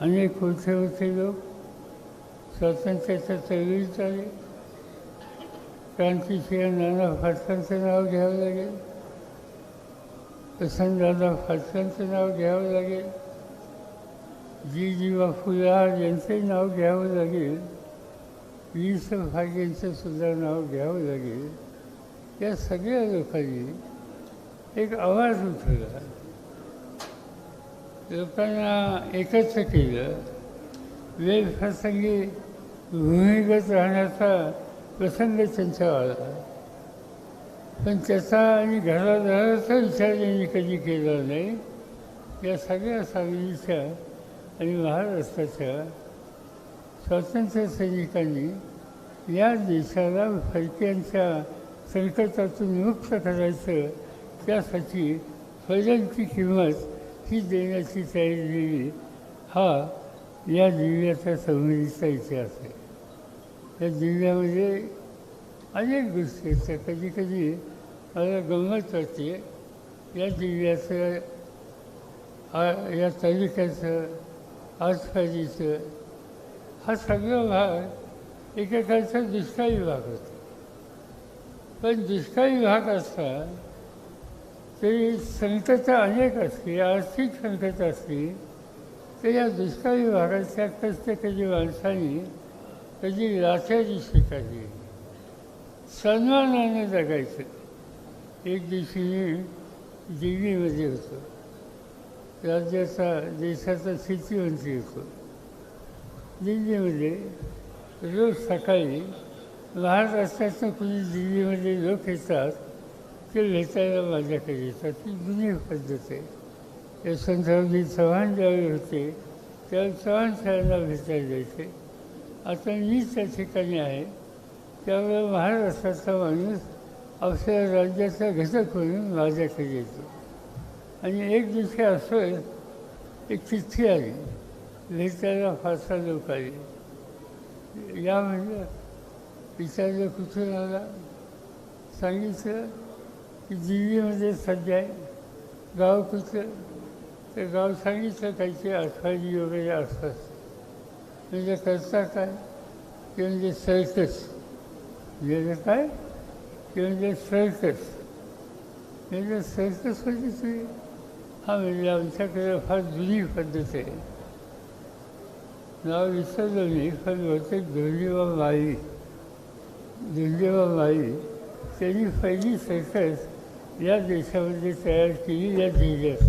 अनेक होते होते लोक स्वातंत्र्याच्या चळवळीत आले क्रांतिशिवाय नाना फाटकांचं नाव घ्यावं लागेल प्रसन्नदादा फाटकांचं नाव घ्यावं लागेल जी जीवा फुलार यांचंही नाव घ्यावं लागेल वी स भाग्यांचं सुद्धा नाव घ्यावं लागेल या सगळ्या लोकांनी एक आवाज उठवला। लोकांना एकत्र केलं वेळप्रसंगी भूमिगत राहण्याचा प्रसंग त्यांचा आला. पण त्याचा आणि घरादाराचा विचार त्यांनी कधी केला नाही या सगळ्या सावलीच्या आणि महाराष्ट्राच्या स्वातंत्र्य सैनिकांनी या देशाला फडक्यांच्या संकटातून मुक्त करायचं त्यासाठी फैलांची किंमत ही देण्याची तयारी दिली हा या दिव्याचा संविधीचा इतिहास आहे. या दिव्यामध्ये अनेक गोष्टी असतात. कधी कधी मला गंमत वाटते या दिव्याचं या तालुक्याचं आसपाजीचं हा सगळा भाग एकेकाचा दुष्काळी भाग होता. पण दुष्काळी भाग असता तरी संकटं अनेक असली आर्थिक संकट असली तर या दुष्काळी भागाच्या कधी माणसाने कधी लाचारी स्वीकारली सन्मानाने जगायचं. एक दिवशी मी दिल्लीमध्ये होतो. राज्याचा देशाचा शेतीमंत्री होतो. दिल्लीमध्ये रोज सकाळी महाराष्ट्रातनं कुणी दिल्लीमध्ये लोक येतात ते भेटायला माझ्याकडे येतात ती जुनी पद्धत आहे. यशवंतरावजी चव्हाण ज्यावेळी होते त्यावेळी चव्हाण साहेबांना भेटायला जायचे. आता मी त्या ठिकाणी आहे. त्यामुळे महाराष्ट्राचा माणूस आपल्या राज्याचा घटक म्हणून माझ्याकडे येतो. आणि एक दिवशी असं एक चिठ्ठी आली भेटायला फारसा लोक आले. या म्हणजे विचारलं कुठून आला? सांगितलं दिल्लीमध्ये सध्या आहे गाव कुठलं तर गाव सांगितलं काहीतरी आठवाडी वगैरे असतात. म्हणजे करता काय? ते म्हणजे सर्कस. म्हणजे काय? ते म्हणजे सर्कस. म्हणजे सर्कस म्हणजे ते हा म्हणजे आमच्याकडे फार जुनी पद्धत आहे. नाव विसरलं मी पण बहुतेक धोंडीबा माळी धोंडीबा माळी त्यांनी पहिली सर्कस या देशामध्ये तयार केली या जिल्ह्यात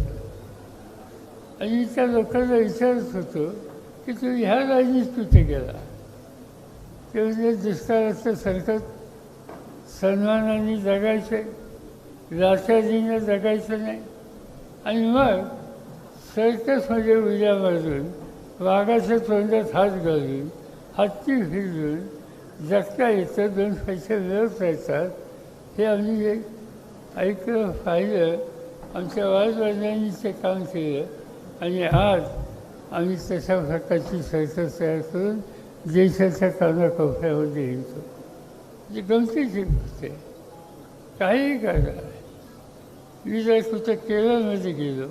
आणि त्या लोकांना विचारत होतो की तुम्ही ह्या राजीत कुठे गेला? ते म्हणजे दुष्काळाचं सरकत सन्मानाने जगायचं लाचारीनं जगायचं नाही. आणि मग सर्कसमध्ये उड्या मारून वाघाच्या तोंडात हात घालून हत्ती फिरून जगता येतं दोन पैसे मिळवता येतात हे आम्ही एक ऐकलं पाहिलं आमच्या वादवडिलांनी ते काम केलं. आणि आज आम्ही तशा प्रकारची सर्कस तयार करून देशाच्या कानाकोपऱ्यामध्ये येतो जी म्हणजे गमतीची गोष्ट आहे. काहीही करा मी जर कुठं केरळमध्ये गेलो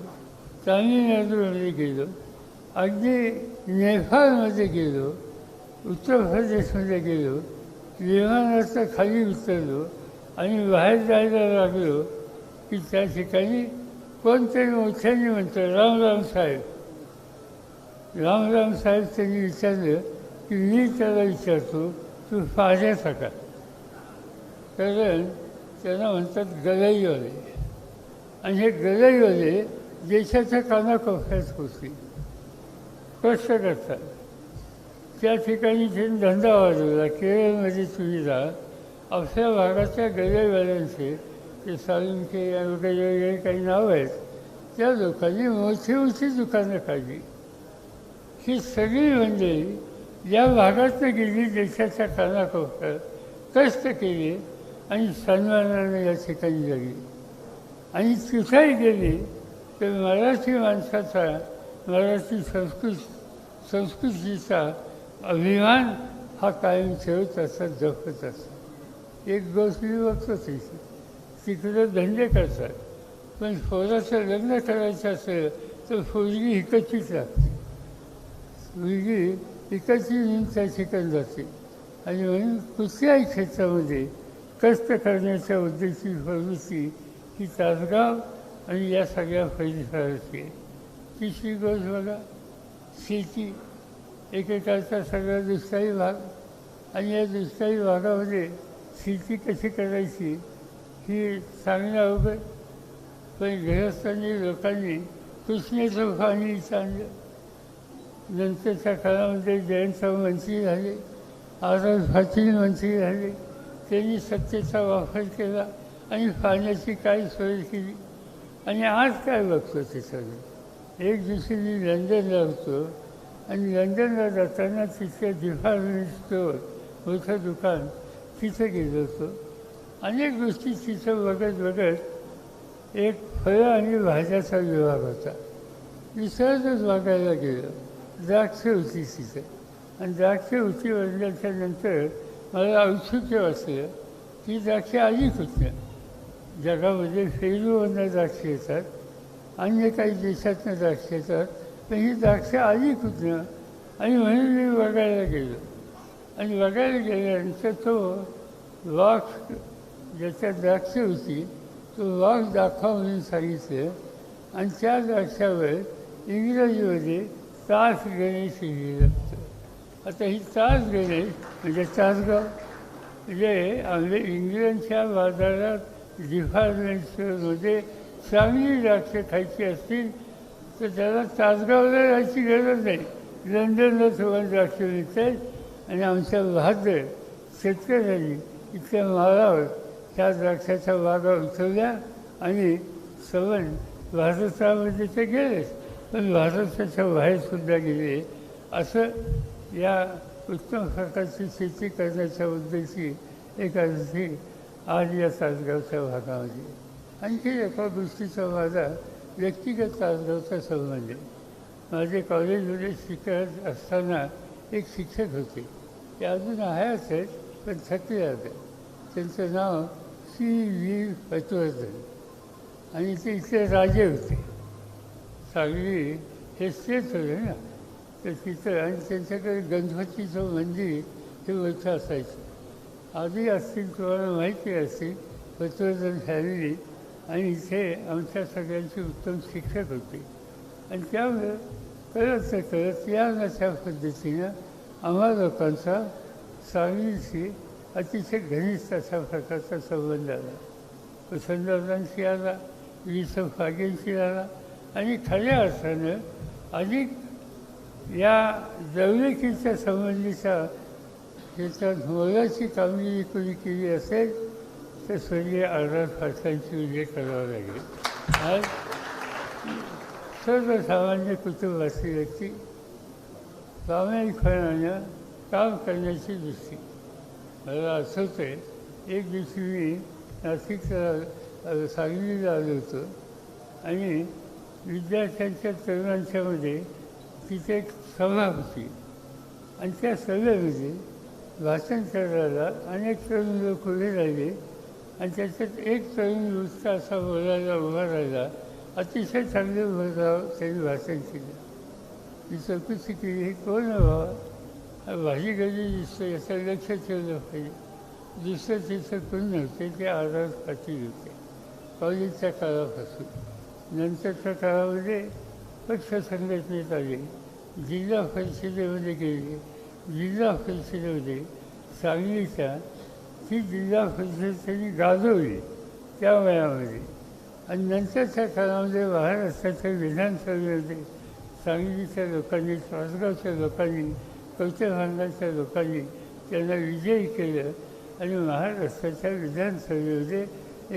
तामिळनाडूमध्ये गेलो अगदी नेपाळमध्ये गेलो उत्तर प्रदेशमध्ये गेलो विमानाचं खाली उतरलो आणि बाहेर जायला लागलो की त्या ठिकाणी कोणतरी मोठ्याने म्हणतं राम राम साहेब. राम राम साहेब त्यांनी विचारलं की मी त्याला विचारतो तू पाहण्याचा का कारण त्यांना म्हणतात गलईवाले. आणि हे गलईवाले देशाच्या कानाकोपऱ्यात होते. कष्ट करतात. त्या ठिकाणी त्यांनी धंदा वाढवला केरळमध्ये सुविधा आपल्या भागाच्या गलईवाल्यांचे ते सालुंके वगैरे वगैरे काही नावं आहेत. त्या लोकांनी मोठी मोठी दुकानं काढली ही सगळी मंडळी या भागातनं गेली देशाच्या कानाकोपऱ्यात कष्ट केले आणि सन्मानाने या ठिकाणी जगली आणि तिथेही गेली तर मराठी माणसाचा मराठी संस्कृत संस्कृतीचा अभिमान हा कायम ठेवत असत जपत असत एक गोष्ट मी बघतो तिथे तिकडं धंदे करतात. पण पोराचं लग्न करायचं असेल तर पोरगी इकडचीच लागते मुलगी इकडची नेम त्या ठिकाणी जाते. आणि म्हणून कुठल्याही क्षेत्रामध्ये कष्ट करण्याच्या उद्देशी प्रवृत्ती ही तासगाव आणि या सगळ्या परिसराची आहे. तिसरी गोष्ट बघा शेती. एकेकाचा सगळा दुष्काळी भाग. आणि या दुष्काळी भागामध्ये शेती कशी करायची ही सांगणं अवघड. पण गृहस्थांनी लोकांनी कृष्णेचं पाणी आणलं नंतरच्या काळामध्ये जयंतराव मंत्री झाले आरज पाटील मंत्री झाले. त्यांनी सत्तेचा वापर केला आणि पाण्याची काय सोय केली. आणि आज काय बघतो ते सगळं? एक दिवशी मी लंडनला होतो आणि लंडनला जाताना तिथे डिपार्टमेंट स्टोअर मोठं दुकान तिथं गेलो होतो. अनेक गोष्टी तिथं बघत बघत एक फळं आणि भाज्याचा विभाग होता. मी सहजच बघायला गेलो. द्राक्ष होती तिथं. आणि द्राक्ष होती म्हणल्याच्या नंतर मला औत्सुक्य वाचलं. की द्राक्ष अधिक होत्या. जगामध्ये फेरूवरनं द्राक्ष येतात. अन्य काही देशातनं द्राक्ष येतात. पण ही द्राक्ष अधिक होत्या. आणि म्हणून मी बघायला गेलो. आणि बघायला गेल्यानंतर तो वाघ ज्याच्या द्राक्ष होती तो वाघ दाखवा म्हणून सांगितलं. आणि त्या द्राक्षावर इंग्रजीमध्ये तास गणेश लिहिलं होतं. आता ही तास गणेश म्हणजे तासगाव म्हणजे आम्ही इंग्लंडच्या बाजारात डिपार्टमेंटमध्ये चांगली द्राक्ष खायची असतील तर त्याला तासगावला जायची गरज नाही. लंडनला सगळं द्राक्ष मिळत आहेत आणि आमच्या बहादर शेतकऱ्यांनी इथल्या माळावर त्या द्राक्षाच्या बागा उचलल्या आणि सवन भारतामध्ये ते गेलेच पण भारताच्या बाहेरसुद्धा गेले. असं या उत्तम प्रकारची शेती करण्याच्या उद्देशी एकादशी आज या तासगावच्या भागामध्ये. आणखी एका गोष्टीचा माझा व्यक्तिगत तासगावचा संबंध. आहे माझे कॉलेजमध्ये शिकत असताना एक शिक्षक होते. ते अजून आहेच आहेत पण थकले होते त्यांचं नाव सी व्ही पतुवर्धन आणि ते इथले राजे होते. सांगली हे स्टेट होते ना. तर तिथं आणि त्यांच्याकडे गणपतीचं मंदिर हे मोठं असायचं. आधी असतील तुम्हाला माहिती असतील पतुवर्धन फॅमिली आणि इथे आमच्या सगळ्यांचे उत्तम शिक्षक होते. आणि त्यामुळे कळत ते कळत या नशा पद्धतीनं आम्हा लोकांचा सांगलीशी अतिशय घनिष्ठ अशा प्रकारचा संबंध आला वसंतदादांशी आला विसव फागेंशी आला आणि खऱ्या अर्थानं अधिक या जवळकीच्या संबंधीचा त्याच्यात मोलाची कामगिरी कोणी केली असेल तर स्वर्गीय अर्धा फाटलांची उल्लेख करावा लागेल आज सर्वसामान्य कुटुंबाची व्यक्ती प्रामाणिकपणानं काम करण्याची दृष्टी मला आठवतं आहे एक दिवशी मी नाशिकला सांगलीला आलो होतो आणि विद्यार्थ्यांच्या तरुणांच्यामध्ये तिथे एक सभा होती आणि त्या सभेमध्ये भाषण करायला अनेक तरुण लोक उभे राहिले आणि त्याच्यात एक तरुण नुसता असा बोलायला उभा राहिला अतिशय चांगले त्यांनी भाषण केलं. ही चौकशी केली हे कोण भाजी गजी दिसतं याचं लक्ष ठेवलं पाहिजे. दुसरं तिथं कोण नव्हते ते आजार पाटील होते. कॉलेजच्या काळापासून. नंतरच्या काळामध्ये पक्ष संघटनेत आले. जिल्हा परिषदेमध्ये गेले. जिल्हा परिषदेमध्ये सांगलीच्या ती जिल्हा परिषद त्यांनी गाजवली. त्या वयामध्ये. आणि नंतरच्या काळामध्ये महाराष्ट्राच्या विधानसभेमध्ये सांगलीच्या लोकांनी तासगावच्या लोकांनी कवटेभांगाच्या लोकांनी त्यांना विजयी केलं. आणि महाराष्ट्राच्या विधानसभेमध्ये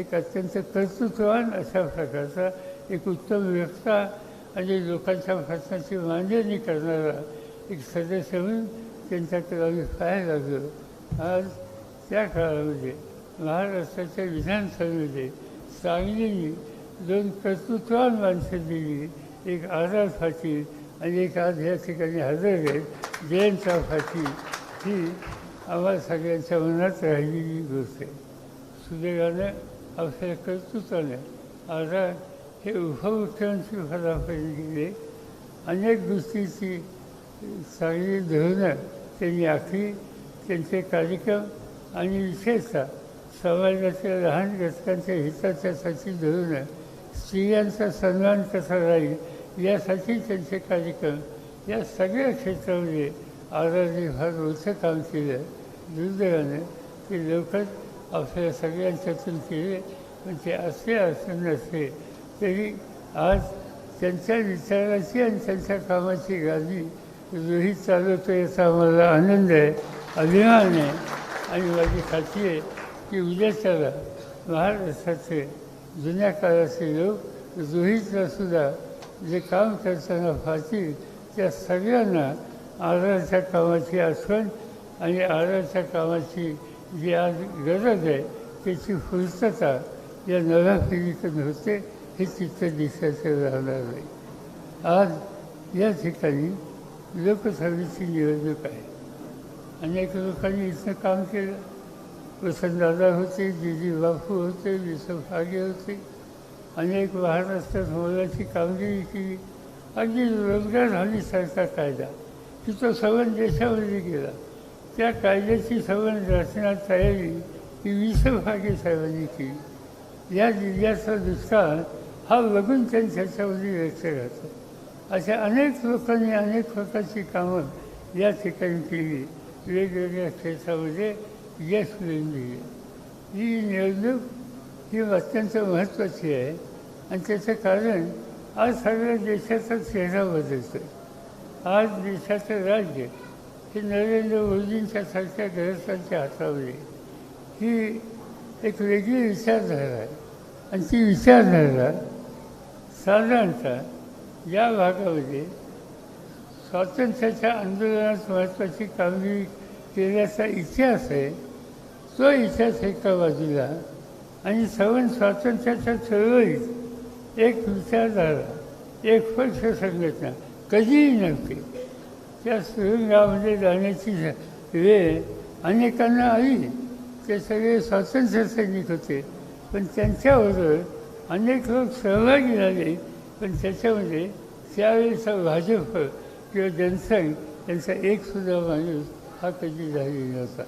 एक अत्यंत कर्तृत्ववान अशा प्रकारचा एक उत्तम व्यक्ता आणि लोकांच्या प्रश्नाची मांडणी करणारा एक सदस्य म्हणून त्यांच्याकडे आम्ही पाहायला लागलो. आज त्या काळामध्ये महाराष्ट्राच्या विधानसभेमध्ये सांगलीने दोन कर्तृत्वान माणसं दिली. एक आझाद फाशी आणि एक आज या ठिकाणी हजर आहेत. जयंतराव पाटील ही आम्हाला सगळ्यांच्या मनात राहिलेली गोष्ट आहे. सुदैवानं आपल्या कर्तृत्वानं आझाद हे उपमुख्यमंत्री पदापर्यंत गेले. अनेक गोष्टीची चांगली धोरणं त्यांनी आखली. त्यांचे कार्यक्रम आणि विशेषतः समाजाच्या लहान घटकांच्या हिताच्यासाठी धरून स्त्रियांचा सन्मान कसा राहील यासाठी त्यांचे कार्यक्रम या सगळ्या क्षेत्रामध्ये आराने फार मोठं काम केलं. दुर्दैवाने ते लवकर आपल्या सगळ्यांच्यातून केले म्हणजे असे असं नसते तरी आज त्यांच्या विचाराची आणि त्यांच्या कामाची गादी रोहित चालवतो याचा आम्हाला आनंद आहे अभिमान आहे. आणि माझी खात्री आहे की उद्याच्याला महाराष्ट्राचे जुन्या काळाचे लोक रोहितला सुद्धा जे काम करताना पाहतील त्या सगळ्यांना आराच्या कामाची आठवण आणि आराच्या कामाची जी आज गरज आहे त्याची पूर्तता या नव्या पिढीकडून होते हे चित्र दिसायचं राहणार नाही. आज या ठिकाणी लोकसभेची निवडणूक आहे. अनेक लोकांनी इथं काम केलं. वसंतदादा होते दिदी बापू होते विसफ होते. अनेक महाराष्ट्रात मोलाची कामगिरी केली. अगदी रोजगार हमीसारखा कायदा. की तो संबंध देशामध्ये गेला. त्या कायद्याची सवन रचना तयारी ही विसफ साहेबांनी केली. या जिल्ह्याचा दुष्काळ हा लगून त्यांनी त्याच्यामध्ये व्यक्त राहतो. अशा अनेक लोकांनी अनेक प्रकारची कामं या ठिकाणी केली. वेगवेगळ्या क्षेत्रामध्ये यश मिळवून ही निवडणूक ही अत्यंत महत्त्वाची आहे आणि त्याचं कारण आज सगळ्या देशाचा चेहरा बदलतो आहे आज देशाचं राज्य हे नरेंद्र मोदींच्या सारख्या ग्रस्तांच्या हातामध्ये ही एक वेगळी विचारधारा आहे आणि ती विचारधारा साधारणतः या भागामध्ये स्वातंत्र्याच्या आंदोलनात महत्त्वाची कामगिरी केल्याचा इतिहास आहे. तो इतिहास एका बाजूला आणि सवन स्वातंत्र्याच्या चळवळीत एक विचारधारा एक पक्ष संघटना कधीही नव्हती. त्या सुरुंगामध्ये जाण्याची वेळ अनेकांना आली. ते सगळे स्वातंत्र्य सैनिक होते पण त्यांच्याबरोबर अनेक लोक सहभागी झाले पण त्याच्यामध्ये त्यावेळेचा भाजप किंवा जनसंघ यांचा एकसुद्धा माणूस हा कधी झालेला नव्हता.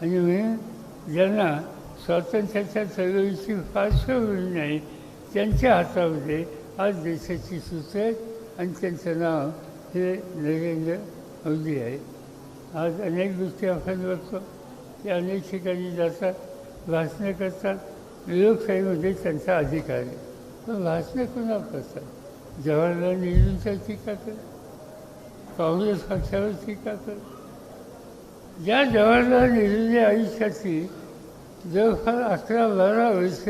आणि म्हणून ज्यांना स्वातंत्र्याच्या चळवळीची पार्श्वभूमी नाही त्यांच्या हातामध्ये आज देशाची सूत्र आहेत आणि त्यांचं नाव हे नरेंद्र मोदी आहे. आज अनेक गोष्टी आपण बघतो. ते अनेक ठिकाणी जातात भाषणं करतात. लोकशाहीमध्ये त्यांचा अधिकार आहे. पण भाषणं कुणा करतात? जवाहरलाल नेहरूंच्या टीका कर काँग्रेस पक्षावर टीका कर ज्या जवाहरलाल नेहरूंनी आयुष्याची जवळपास अकरा बारा वर्ष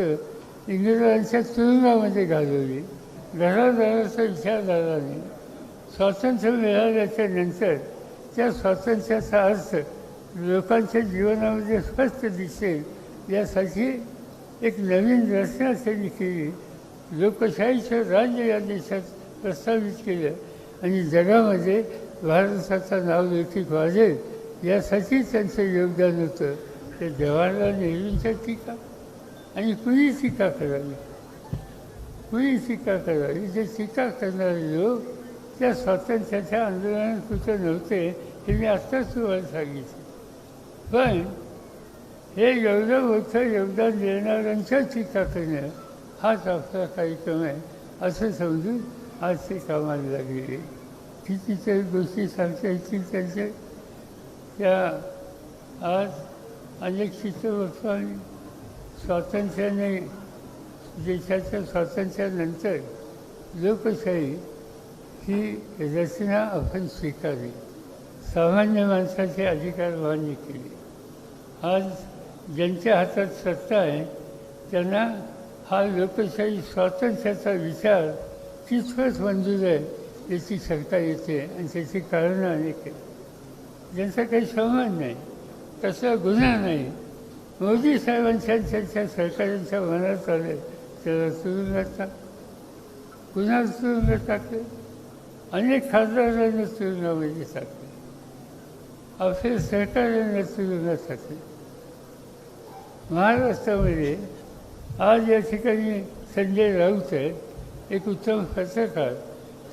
इंग्रजांच्या तुरुंगामध्ये घालवली घरादाराचा विचारधाराने स्वातंत्र्य मिळाल्याच्या नंतर त्या स्वातंत्र्याचा अर्थ लोकांच्या जीवनामध्ये स्पष्ट दिसेल यासाठी एक नवीन रचना त्यांनी केली. लोकशाहीचं राज्य या देशात प्रस्तावित केलं आणि जगामध्ये भारताचं नावलौकिक वाजेल वाढेल यासाठी त्यांचं योगदान होतं. ते देवाला नेहरूंच्या टीका. आणि कुणी टीका करावी? कुणी टीका करावी? जे टीका करणारे लोक त्या स्वातंत्र्याच्या आंदोलनात कुठं नव्हते हे मी आत्ताच तुम्हाला सांगितलं. पण हे एवढं मोठं योगदान देणाऱ्यांच्या टीका करणं हाच आपला कार्यक्रम आहे असं समजून आज ते कामाला लागलेले कितीतरी गोष्टी सांगता येतील त्यांचे. त्या आज अनेक शिष्यवृत्तांनी स्वातंत्र्याने देशाच्या स्वातंत्र्यानंतर लोकशाही ही रचना आपण स्वीकारली सामान्य माणसाचे अधिकार मान्य केले. आज ज्यांच्या हातात सत्ता आहे त्यांना हा लोकशाही स्वातंत्र्याचा विचार कितपत मंजूर आहे याची शंका येते आणि त्याची कारणं अनेक आहेत. ज्यांचा काही संबंध नाही तसा गुन्हा नाही. मोदी साहेबांच्या त्यांच्या सरकारांच्या मनात आले त्याला तुरुंगात टाक पुन्हा तुरुंगात टाकले. अनेक खासदारांना तुरुंगामध्ये टाकले. आपल्या सरकारांना तुरुंगात टाकले. महाराष्ट्रामध्ये आज या ठिकाणी संजय राऊत आहेत. एक उत्तम पत्रकार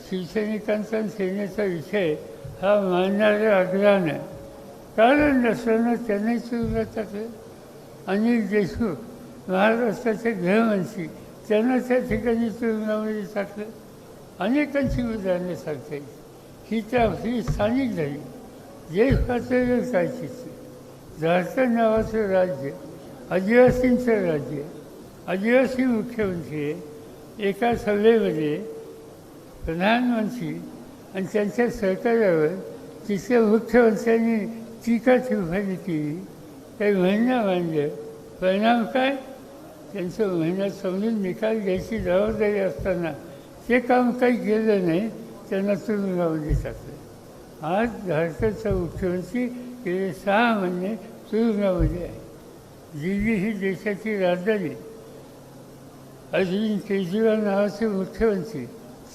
शिवसैनिकांचा सेनेचा विषय हा मानणाऱ्या आहे. कारण नसताना त्यांनाही सुद्धा टाकलं अनिल देशमुख महाराष्ट्राचे गृहमंत्री त्यांना त्या ठिकाणी तुरुंगामध्ये टाकलं. अनेकांची उदाहरणे सांगता येईल. ही तर आपली स्थानिक झाली. देश पातळीवर काय चित्र झारखंड नावाचं राज्य आदिवासींचं राज्य आदिवासी मुख्यमंत्री एका सभेमध्ये प्रधानमंत्री आणि त्यांच्या सरकारावर तिथल्या मुख्यमंत्र्यांनी टीका टिप्पणी केली काही महिना मांडलं परिणाम काय? त्यांचं महिन्यात समजून निकाल घ्यायची जबाबदारी असताना ते काम काही केलं नाही त्यांना तुरुंगामध्ये टाकलं आज भारताचा मुख्यमंत्री गेले सहा महिने तुरुंगामध्ये आहे. दिल्ली ही देशाची राजधानी. अरविंद केजरीवाल नावाचे मुख्यमंत्री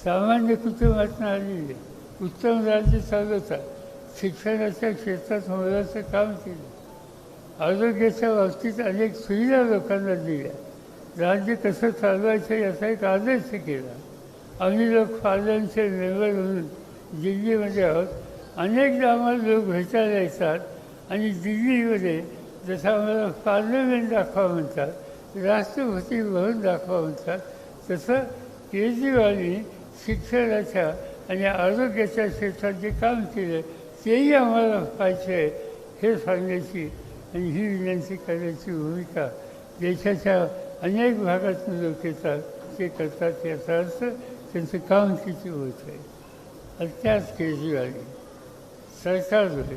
सामान्य कुटुंबातून आलेले. उत्तम राज्य चालवतात. शिक्षणाच्या क्षेत्रात मोलाचं काम केलं. आरोग्याच्या बाबतीत अनेक सुविधा लोकांना दिल्या. राज्य कसं चालवायचं याचा एक आदर्श केला. आम्ही लोक पार्लमेंटचे मेंबर म्हणून दिल्लीमध्ये आहोत. अनेकदा आम्हाला लोक भेटायला येतात आणि दिल्लीमध्ये जसं आम्हाला पार्लमेंट दाखवा म्हणतात राष्ट्रपती भवन दाखवा म्हणतात तसं केजरीवालनी शिक्षणाच्या आणि आरोग्याच्या क्षेत्रात जे काम केलं तेही आम्हाला पाहिजे आहे. हे सांगण्याची आणि ही विनंती करण्याची भूमिका देशाच्या अनेक भागातून लोक येतात ते करतात याचा अर्थ त्यांचं काम किती होत आहे. आणि त्याच केजरीवालने सरकारने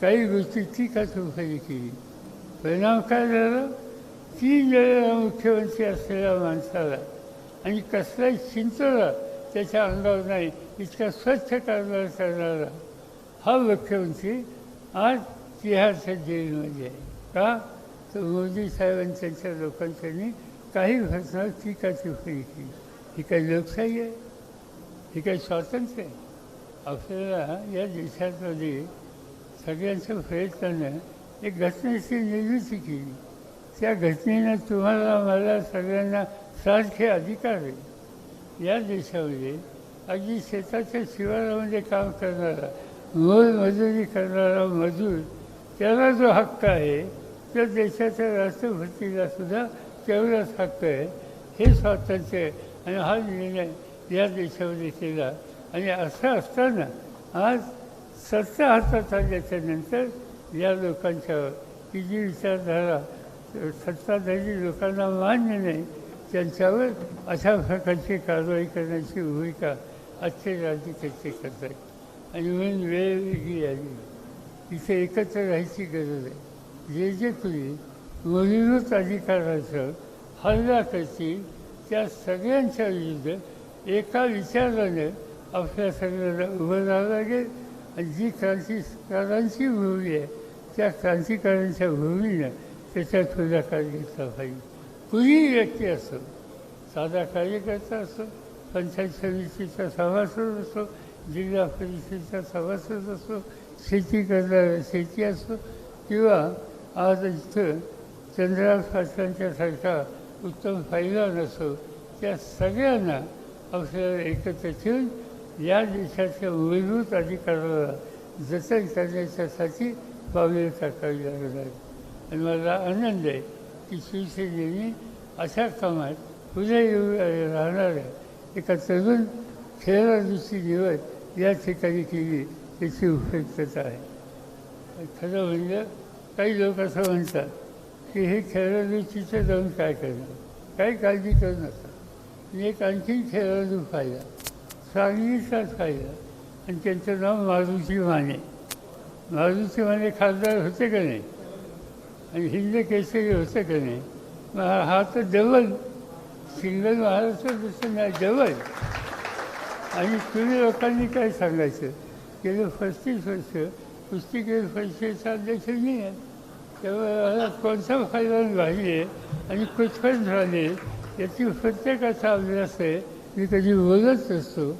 काही गोष्टी टीका टिप्पणी केली. परिणाम काय झाला? तीन वेळेला मुख्यमंत्री असलेल्या माणसाला आणि कसलाही चिंतोला त्याच्या अंगावर नाही इतका स्वच्छ कारभार करणारा हा मुख्यमंत्री आज तिहारच्या जेलमध्ये आहे का? तर मोदी साहेबांच्या लोकांच्यानी काही घटना टीका टिप्पणी केली. ही काही लोकशाही आहे? ही काही स्वातंत्र्य आहे? आपल्याला या देशामध्ये सगळ्यांच्या प्रयत्नानं एक घटनेची निर्मिती केली. त्या घटनेनं तुम्हाला मला सगळ्यांना सारखे अधिकार आहे. या देशामध्ये अगदी शेताच्या शिवारामध्ये काम करणारा मोलमजुरी करणारा मजूर त्याला जो हक्क आहे त्या देशाच्या राष्ट्रपतीला सुद्धा तेवढाच हक्क आहे. हे स्वातंत्र्य आहे आणि हा निर्णय या देशामध्ये केला. आणि असं असताना आज सत्ता हातात आल्याच्यानंतर या लोकांच्यावर की जी विचारधारा सत्ताधारी लोकांना मान्य नाही त्यांच्यावर अशा प्रकारची कारवाई करण्याची भूमिका आजचे राजकीय करतात आणि म्हणून वेळ आली. इथे एकत्र राहायची गरज आहे. जे जे तुम्ही मुलीभूत अधिकाराचं हल्ला करतील त्या सगळ्यांच्या विरुद्ध एका विचाराने आपल्या सगळ्यांना उभं राहावं लागेल. आणि जी क्रांतिकारांची भूमी आहे त्या क्रांतिकारांच्या भूमीनं त्याच्यात पुढाकार घेतला पाहिजे. कुणीही व्यक्ती असो साधा कार्यकर्ता असो पंचायत समितीचा सभासद असो जिल्हा परिषदेचा सभासद असो शेती करणारा शेती असो किंवा आज इथं चंद्रराव सारखा उत्तम फायदा नसो त्या सगळ्यांना आपल्याला एकत्र ठेवून या देशाच्या मूलभूत अधिकाराला जतन करण्याच्यासाठी पावले टाकावी लागणार आहेत. आणि मला आनंद आहे की शिवसेनेने अशा कामात पुढे येऊ राहणाऱ्या एका तरुण खेळाडूची निवड या ठिकाणी केली त्याची उपयुक्तता आहे. खरं म्हणजे काही लोक असं म्हणतात की हे खेळाडू तिथे जाऊन काय करणार? काही काळजी करू नका. मी एक आणखीन खेळाडू पाहिला. सांगलीचाच पाहिला. आणि त्यांचं नाव मारुती माने. मारुती माने खासदार होते का नाही? आणि हिंद केसरी होते का नाही? मग हा तर जवळ. सिंगल महाराष्ट्र दुसरं नाही जवळ. आणि तुम्ही लोकांनी काय सांगायचं? गेले पस्तीस वर्ष कुस्तीगीर परिषदेचा अध्यक्ष मी आहे. त्यामुळे कोणता फायदा झाली आहे आणि कुठपण झाले याची प्रत्येकाचा अभ्यास आहे. मी कधी बोलत असतो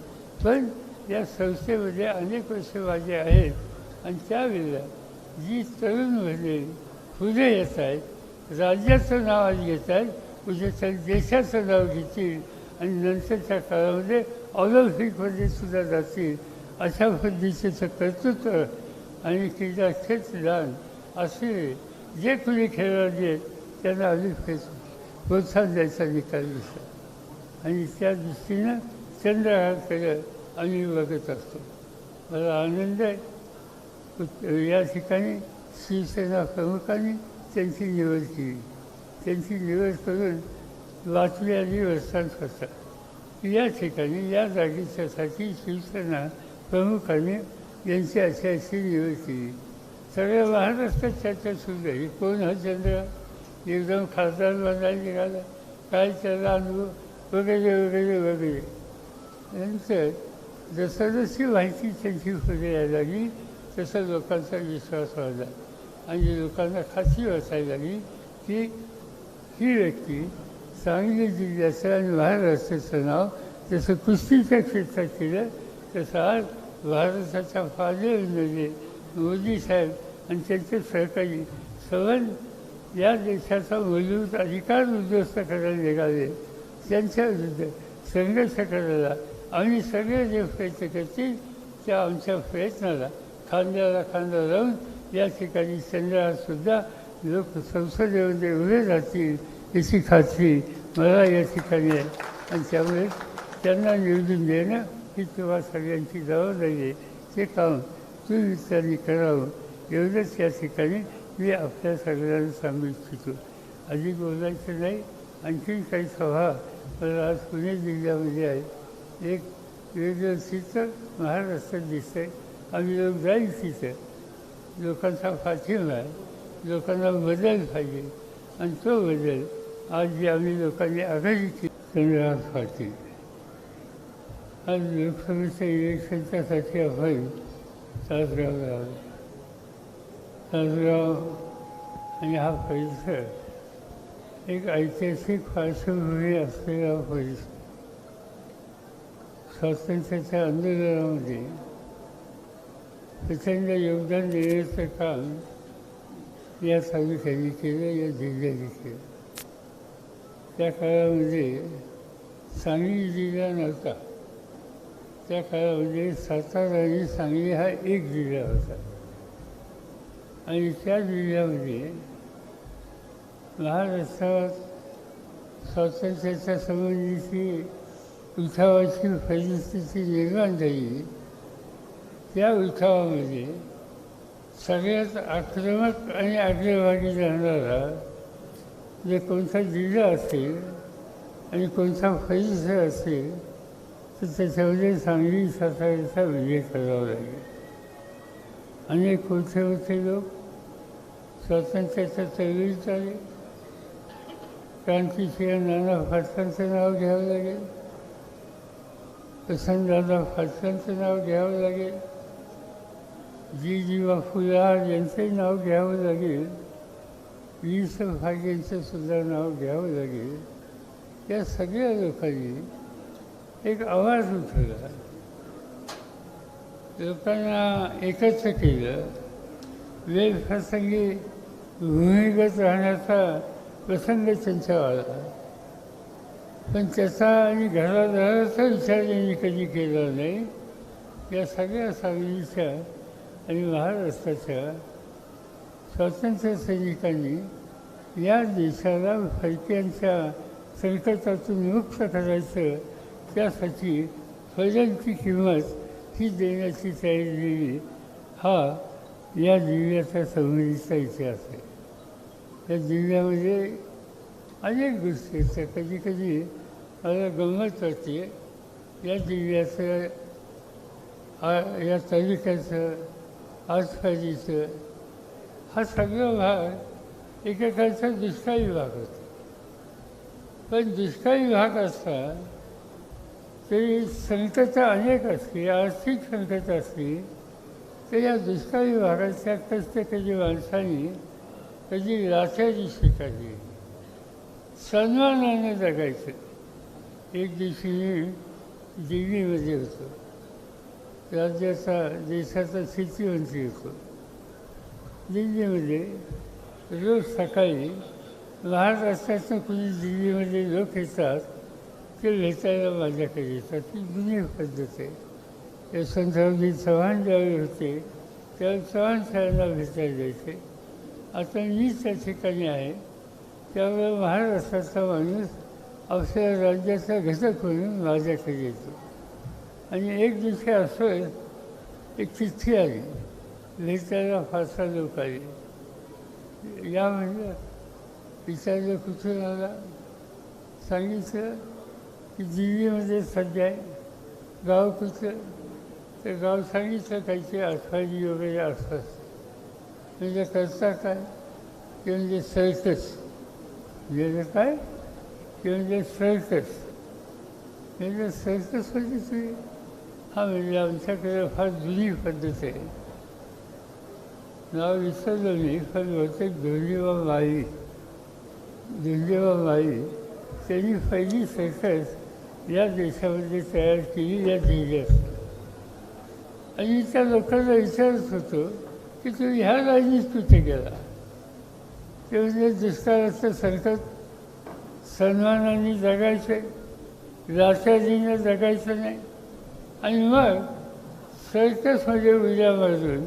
पण या संस्थेमध्ये अनेक वर्ष माझे आहेत. आणि त्यावेळेला जी तरुण म्हणजे पुढे येत आहेत राज्याचं नाव आज घेत आहेत उद्या त्या देशाचं नाव घेतील आणि नंतरच्या काळामध्ये ऑलिम्पिकमध्ये सुद्धा जातील अशा पद्धतीचं कर्तृत्व आणि क्रीडाक्षेत्र दान असे जे कोणी खेळाडू आहेत त्यांना अधिक प्रोत्साहन द्यायचा निकाल दिसला आणि त्या दृष्टीनं चंद्रहारकडे आम्ही बघत असतो. मला आनंद आहे. या ठिकाणी शिवसेना प्रमुखांनी त्यांची निवड केली. त्यांची निवड करून वाचली आली करतात. या ठिकाणी या जागेच्यासाठी शिवसेना प्रमुखांनी यांची अशी अशी निवड केली सगळ्या महाराष्ट्रात चर्चा सुरू झाली कोण हा चंद्र? एकदम खासदार बनायला निघाला. काय त्याला अनुभव? वगैरे वगैरे वगैरे. नंतर जसजशी माहिती त्यांची पुढे यायला लागली तसा लोकांचा विश्वास वाढला. आणि लोकांना खात्री वाचायला लागली की ही व्यक्ती सांगली जिल्ह्याचं आणि महाराष्ट्राचं नाव जसं कुस्तीच्या क्षेत्रात केलं तसं आज भारताच्या फादरमध्ये मोदी साहेब आणि त्यांचे सहकारी सवन या देशाचा मूलभूत अधिकार उद्ध्वस्त करायला निघाले. त्यांच्या विरुद्ध संघर्ष करायला आम्ही सगळे जे प्रयत्न करतील त्या आमच्या प्रयत्नाला खांद्याला खांदा लावून या ठिकाणी चंद्रासुद्धा लोक संसदेमध्ये उभे राहतील याची खात्री मला या ठिकाणी आहे आणि त्यामुळे त्यांना निवडून देणं ही तेव्हा सगळ्यांची जबाबदारी आहे. ते काम तुम्ही त्यांनी करावं. एवढंच या ठिकाणी मी आपल्या सगळ्यांना सांगू इच्छितो. अधिक बोलायचं नाही आणखीन काही सभा मला आज पुणे जिल्ह्यामध्ये आहे. एक वेगळं चित्र महाराष्ट्रात दिसतंय आम्ही लोक जाईल तिथं लोकांचा पाठिंबा आहे. लोकांना बदल पाहिजे आणि तो बदल आज जे लोकांनी आघाडीची केली पाटील आज लोकसभेच्या इलेक्शनच्यासाठी आपण तासगावला आलो तासगाव आणि हा परिसर एक ऐतिहासिक पार्श्वभूमी असलेला परिसर. स्वातंत्र्याच्या आंदोलनामध्ये प्रचंड योगदान देण्याचं काम या तालुक्याने केलं या जिल्ह्याने केलं. त्या काळामध्ये सांगली जिल्हा नव्हता. त्या काळामध्ये सातारा आणि सांगली हा एक जिल्हा होता. आणि त्या जिल्ह्यामध्ये महाराष्ट्रात स्वातंत्र्याच्या संबंधीची उठावाची परिस्थिती निर्माण झाली. त्या उठावामध्ये सगळ्यात आक्रमक आणि आग्रभागी राहणारा जे कोणता जिजा असेल आणि कोणता परिसर असेल तर त्याच्यामध्ये सांगली साताऱ्याचा विजय करावा लागेल. अनेक कोणते होते लोक स्वातंत्र्याच्या चळवळीत आले. क्रांतीशिवाय नाना फाटकांचं नाव घ्यावं लागेल. प्रसन्नदादा फाटकांचं नाव घ्यावं लागेल. जी जीवा फुलार यांचंही नाव घ्यावं लागेल. वी भाग्यांचं सुद्धा नाव घ्यावं लागेल. या सगळ्या लोकांनी एक आवाज उठवला. लोकांना एकत्र केलं वेळप्रसंगी भूमिगत राहण्याचा प्रसंग त्यांचा आला. पण त्याचा आणि घरादाराचा विचार त्यांनी कधी केला नाही. या सगळ्या सांगलीच्या आणि महाराष्ट्राच्या स्वातंत्र्य सैनिकांनी या देशाला फैक्यांच्या संकटातून मुक्त करायचं त्यासाठी फौजांची किंमत ही देण्याची तयारी दिली. हा या जिल्ह्याचा संबंधीचा इतिहास आहे. या जिल्ह्यामध्ये अनेक गोष्टी असतात. कधी कधी मला गंमत वाटते या जिल्ह्याचं या तालुक्याचं आसपासचं हा सगळा भाग एकेकाचा दुष्काळी भाग होता. पण दुष्काळी भाग असता तरी संकटं अनेक असली आर्थिक संकट असली तर या दुष्काळी भागाच्या कष्टकरी माणसाने कधी लाचारी स्वीकारली. सन्मानाने जगायचं. एक दिवशी मी दिल्लीमध्ये होतो. राज्याचा देशाचा स्थितीमंत्री होतो. दिल्लीमध्ये रोज सकाळी महाराष्ट्रातनं कुणी दिल्लीमध्ये लोक येतात ते भेटायला माझ्याकडे येतात ती जुनी पद्धत आहे. यशवंतरावजी चव्हाण ज्यावेळी होते त्यावेळी चव्हाण साहेबांना भेटायला जायचे. आता मी त्या ठिकाणी आहे. त्यामुळे महाराष्ट्राचा माणूस आपल्या राज्याचा घटक म्हणून माझ्याकडे येतो आणि एक दिवशी असं एक चिठ्ठी आली. भेटायला फारसा लोक आले या म्हणजे विचारलं कुठून आला? सांगितलं की दिल्लीमध्ये सध्या आहे. गाव कुठलं? तर गाव सांगितलं काहीतरी आठवाडी वगैरे आसपास म्हणजे करता काय? ते म्हणजे सर्कस. म्हणजे काय? ते म्हणजे सर्कस. म्हणजे सर्कस म्हणजे तुम्ही हा म्हणजे आमच्याकडे फार जुनी पद्धत आहे. नाव विसरलं मी पण बहुतेक दुर्जीवा माई दुर्जीवा माई त्यांनी पहिली सर्कस या देशामध्ये तयार केली या जिल्ह्यात आणि त्या लोकांना विचारत होतो की तुम्ही ह्या राज्यात कुठे गेला? ते म्हणजे दुष्काळाचं सरकार सन्मानाने जगायचं लाचारीने जगायचं नाही. आणि मग सर्कसमध्ये म्हणजे उड्या मारून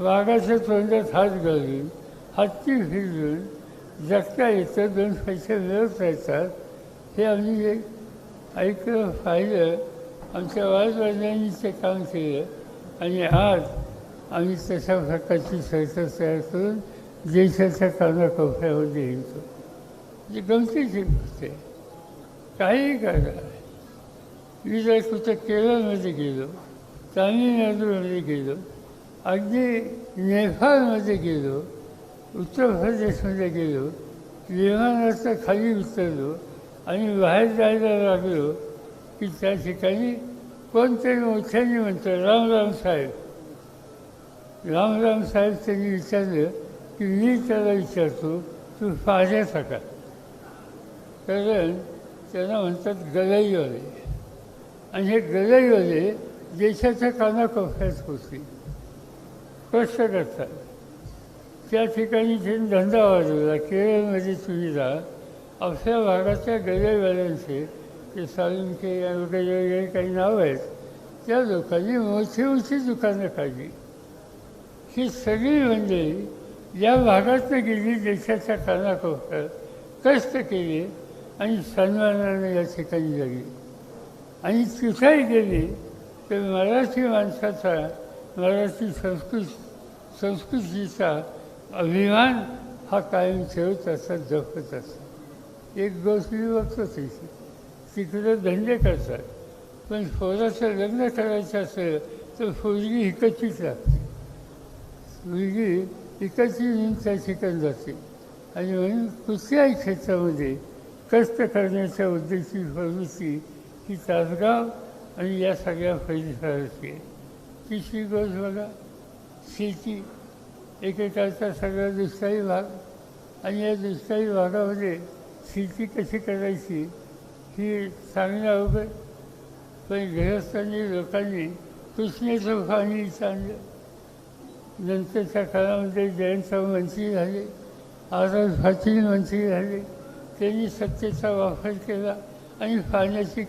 वाघाच्या तोंडात हात घालून हत्ती फिरून जगता येतं दोन पैसे मिळत राहतात हे आम्ही एक ऐकलं पाहिलं आमच्या वादवडिलांनी ते काम केलं. आणि आज आम्ही तशा प्रकारची सर्कस तयार करून देशाच्या कानाकोपऱ्यामध्ये येतो म्हणजे गमतीची गोष्ट आहे काहीही करा मी जर कुठं केरळमध्ये गेलो तामिळनाडूमध्ये गेलो अगदी नेपाळमध्ये गेलो उत्तर प्रदेशमध्ये गेलो विमानाचं खाली उतरलो आणि बाहेर जायला लागलो की त्या ठिकाणी कोणतरी मोठ्याने म्हणतो राम राम साहेब. राम राम साहेब त्यांनी विचारलं की मी त्याला विचारतो तू पाहण्याचा सका कारण त्यांना म्हणतात गलईवाले. आणि हे गलईवाले देशाच्या कानाकोपऱ्यात होते. कष्ट करतात त्या ठिकाणी त्यांनी धंदा वाढवला केरळमध्ये सुविधा आपल्या भागाच्या गलईवाल्यांचे ते सालुंके वगैरे वगैरे काही नावं आहेत त्या लोकांनी मोठी मोठी दुकानं काढली. ही सगळी मंडळी या भागातनं गेली देशाच्या कानाकोपऱ्यात कष्ट केले आणि सन्मानाने या ठिकाणी जगली आणि तिथेही गेली तर मराठी माणसाचा मराठी संस्कृत संस्कृतीचा अभिमान हा कायम ठेवत असतात जपत असतात एक गोष्ट मी बघतो तिथे तिकडं धंदे करतात. पण पोराचं लग्न करायचं असेल तर पोरगी इकडचीच लागते. मुलगी इकडची म्हणून त्या ठिकाणी जाते. आणि म्हणून कुठल्याही क्षेत्रामध्ये कष्ट करण्याच्या उद्देशी प्रवृत्ती ही तासगाव आणि या सगळ्या परिसराची आहे तिसरी गज बघा शेती एकेकाचा सगळा दुष्काळी भाग. आणि या दुष्काळी भागामध्ये शेती कशी करायची ही चांगलं अवघड. पण गृहस्थांनी लोकांनी कृष्णेचं पाणी चांगलं नंतरच्या काळामध्ये जयंतराव मंत्री झाले. आझाद पाटील मंत्री झाले. त्यांनी सत्तेचा वापर केला आणि पाण्याची